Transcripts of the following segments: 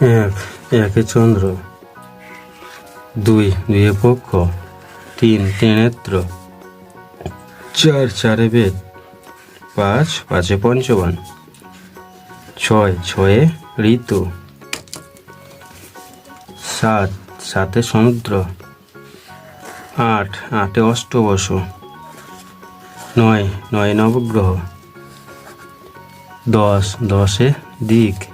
এক, একে চন্দ্র। দুই দুয়ে পক্ষ। তিন ত্রিনেত্র চার, চারে বেদ। পাঁচ, পাঁচে পঞ্চবান। ছয়, ছয়ে ঋতু। সাত, সাতে সমুদ্র। আট, আটে অষ্টবশ। নয় নয় নবগ্রহ। দশ, দশে দিক।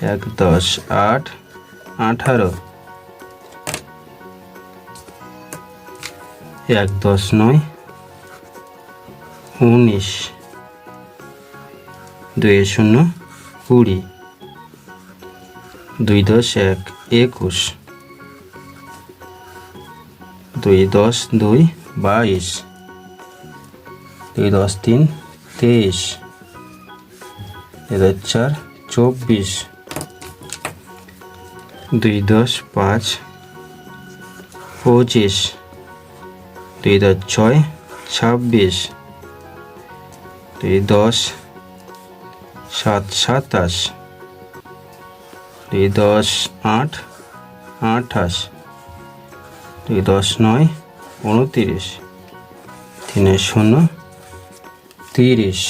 এক, দশ, আট, আঠারো। এক, দশ, নয়, উনিশ। দুই, শূন্য, কুড়ি। দুই, দশ, এক, একুশ। দুই, দশ, দুই, বাইশ। দুই, দশ, তিন, তেইশ। দুই দশ চার, চব্বিশ। দুই দশ পাঁচ পঁচিশ। দুই দশ ছয় ছাব্বিশ। দুই দশ সাত সাতাশ। দুই দশ আট আঠাশ। দুই দশ নয় উনতিরিশ। তিনের শূন্য তিরিশ।